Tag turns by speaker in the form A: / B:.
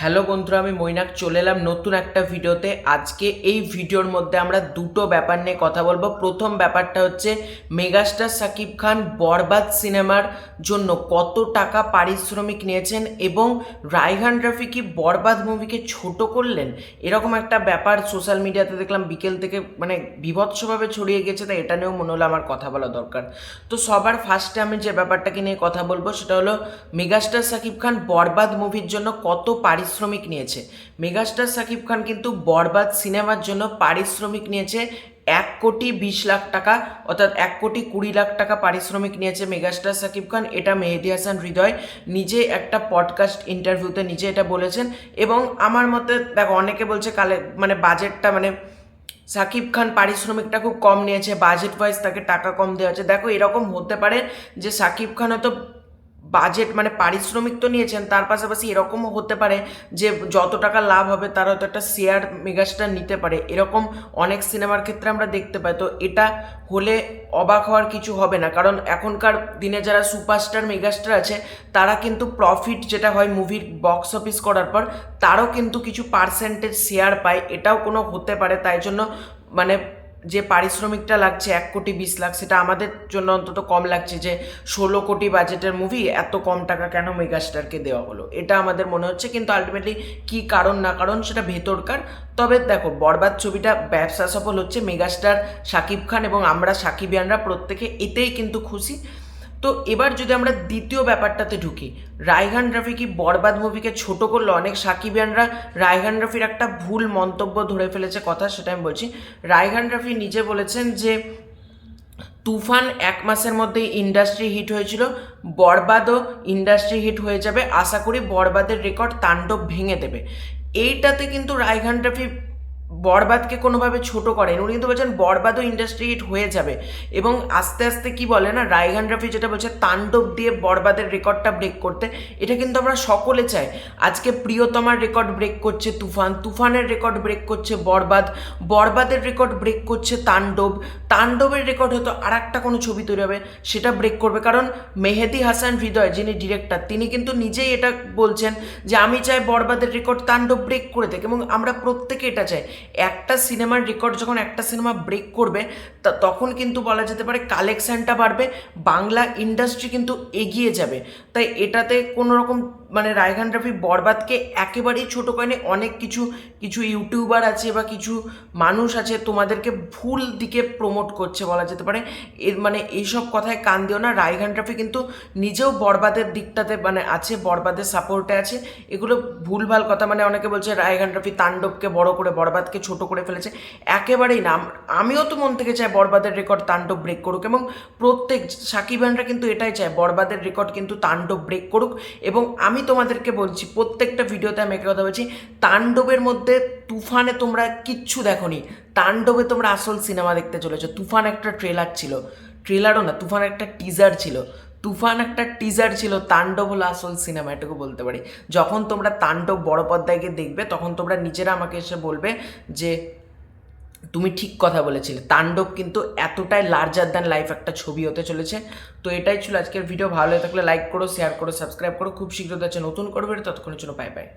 A: Hello বন্ধুরা, আমি মৈনাক, চলে এলাম নতুন একটা ভিডিওতে। আজকে এই ভিডিওর মধ্যে আমরা দুটো ব্যাপার নিয়ে কথা বলব। প্রথম ব্যাপারটা হচ্ছে, মেগাস্টার সাকিব খান বরবাদ সিনেমার জন্য কত টাকা পারিশ্রমিক নিয়েছেন এবং রায়হান রাফি কি বরবাদ মুভিকে ছোট করলেন? এরকম একটা ব্যাপার সোশ্যাল মিডিয়াতে দেখলাম, বিকেল থেকে মানে বিভৎসভাবে ছড়িয়ে গেছে, তাই এটা নিয়েও মনে হলো আমার কথা বলা দরকার। তো সবার ফার্স্টে আমি যে ব্যাপারটাকে নিয়ে কথা বলব, সেটা হলো, মেগাস্টার সাকিব খান বরবাদ মুভির জন্য কত পারিশ্রমিক নিয়েছে। মেগাস্টার সাকিব খান কিন্তু বরবাদ সিনেমার জন্য পারিশ্রমিক নিয়েছে এক কোটি বিশ লাখ টাকা, অর্থাৎ এক কোটি কুড়ি লাখ টাকা পারিশ্রমিক নিয়েছে মেগাস্টার সাকিব খান। এটা মেহেদি হাসান হৃদয় নিজে একটা পডকাস্ট ইন্টারভিউতে নিজে এটা বলেছেন এবং আমার মতে দেখো অনেকে বলছে কালে মানে বাজেটটা মানে সাকিব খান পারিশ্রমিকটা খুব কম নিয়েছে বাজেট ওয়াইজ তাকে টাকা কম দেওয়া হচ্ছে। দেখো এরকম হতে পারে যে সাকিব খান হয়তো বাজেট মানে পারিশ্রমিক তো নিয়েছেন, তার পাশাপাশি এরকমও হতে পারে যে যত টাকা লাভ হবে তার হয়তো একটা শেয়ার মেগাস্টার নিতে পারে। এরকম অনেক সিনেমার ক্ষেত্রে আমরা দেখতে পাই, তো এটা হলে অবাক হওয়ার কিছু হবে না। কারণ এখনকার দিনে যারা সুপারস্টার মেগাস্টার আছে, তারা কিন্তু প্রফিট যেটা হয় মুভির বক্স অফিস করার পর, তারও কিন্তু কিছু পার্সেন্টেজ শেয়ার পায়। এটাও কোনো হতে পারে, তাই জন্য মানে যে পারিশ্রমিকটা লাগছে, এক কোটি বিশ লাখ, সেটা আমাদের জন্য অন্তত কম লাগছে যে ষোলো কোটি বাজেটের মুভি এত কম টাকা কেন মেগাস্টারকে দেওয়া হলো? এটা আমাদের মনে হচ্ছে, কিন্তু আলটিমেটলি কী কারণ না কারণ সেটা ভেতরকার। তবে দেখো, বরবাদ ছবিটা ব্যবসা সফল হচ্ছে মেগাস্টার শাকিব খান এবং আমরা সাকিবিয়ানরা প্রত্যেকে এতেই কিন্তু খুশি। তো এবার যদি আমরা দ্বিতীয় ব্যাপারটাতে ঢুকি, রায়হান রাফি কি বরবাদ মুভিকে ছোট করল? অনেক সাকিবিয়ানরা রায়হান রাফির একটা ভুল মন্তব্য ধরে ফেলেছে কথা, সেটা আমি বলছি। রায়হান রাফি নিজে বলেছেন যে, তুফান এক মাসের মধ্যেই ইন্ডাস্ট্রি হিট হয়েছিল, বরবাদও ইন্ডাস্ট্রি হিট হয়ে যাবে। আশা করি বরবাদের রেকর্ড তাণ্ডব ভেঙে দেবে। এইটাতে কিন্তু রায়হান রাফি বরবাদকে কোনোভাবে ছোট করেন। উনি কিন্তু বলছেন বরবাদও ইন্ডাস্ট্রি হিট হয়ে যাবে। এবং আস্তে আস্তে কি বলে না, রায়হান রাফি যেটা বলছে, তাণ্ডব দিয়ে বরবাদের রেকর্ডটা ব্রেক করতে, এটা কিন্তু আমরা সকলে চাই। আজকে প্রিয়তমার রেকর্ড ব্রেক করছে তুফান, তুফানের রেকর্ড ব্রেক করছে বরবাদ, বরবাদের রেকর্ড ব্রেক করছে তাণ্ডব। তাণ্ডবের রেকর্ড হয়তো আর একটা কোনো ছবি তৈরি হবে, সেটা ব্রেক করবে। কারণ মেহেদি হাসান হৃদয়, যিনি ডিরেক্টর তিনি কিন্তু নিজেই এটা বলছেন যে, আমি চাই বরবাদের রেকর্ড তাণ্ডব ব্রেক করে দেখ এবং আমরা প্রত্যেকে এটা চাই। একটা সিনেমার রেকর্ড যখন একটা সিনেমা ব্রেক করবে তখন কিন্তু বলা যেতে পারে কালেকশানটা বাড়বে, বাংলা ইন্ডাস্ট্রি কিন্তু এগিয়ে যাবে। তাই এটাতে কোনো রকম মানে রায়গান রাফি বরবাদকে একেবারেই ছোটো করেনি অনেক কিছু কিছু ইউটিউবার আছে বা কিছু মানুষ আছে তোমাদেরকে ভুল দিকে প্রমোট করছে বলা যেতে পারে। এর মানে এইসব কথায় কান দিও না রায়গান রাফি কিন্তু নিজেও বরবাদের দিকটাতে মানে আছে, বরবাদের সাপোর্টে আছে। এগুলো ভুলভাল কথা মানে অনেকে বলছে রায়গান রাফি তাণ্ডবকে বড় করে বরবাদকে ছোট করে ফেলেছে। একেবারেই না। আমিও তো মন থেকে চাই বরবাদের রেকর্ড তাণ্ডব ব্রেক করুক এবং প্রত্যেক সাকিব সাকিবানরা কিন্তু এটাই চায়, বরবাদের রেকর্ড কিন্তু তাণ্ডব ব্রেক করুক। এবং আমি তোমাদেরকে বলছি, প্রত্যেকটা ভিডিওতে আমি একটা কথা বলছি, তাণ্ডবের মধ্যে তুফানে তোমরা কিচ্ছু দেখোনি। তাণ্ডবে তোমরা আসল সিনেমা দেখতে চলেছো। তুফান একটা ট্রেলার ছিল। ট্রেলারও না তুফান একটা টিজার ছিল। তুফান একটা টিজার ছিল তাণ্ডব হলো আসল সিনেমা এটুকু বলতে পারি। যখন তোমরা তাণ্ডব বড় পর্দায় গিয়ে দেখবে, তখন তোমরা নিজেরা আমাকে এসে বলবে যে, তুমি ঠিক কথা বলেছিলে। তাণ্ডব কিন্তু এতটাই লার্জার দ্যান লাইফ একটা ছবি হতে চলেছে। তো এটাই ছিল আজকের ভিডিও ভালো হয়ে থাকলে লাইক করো শেয়ার করো সাবস্ক্রাইব করো। খুব শীঘ্র যাচ্ছে নতুন করবে ততক্ষণের জন্য পাই পাই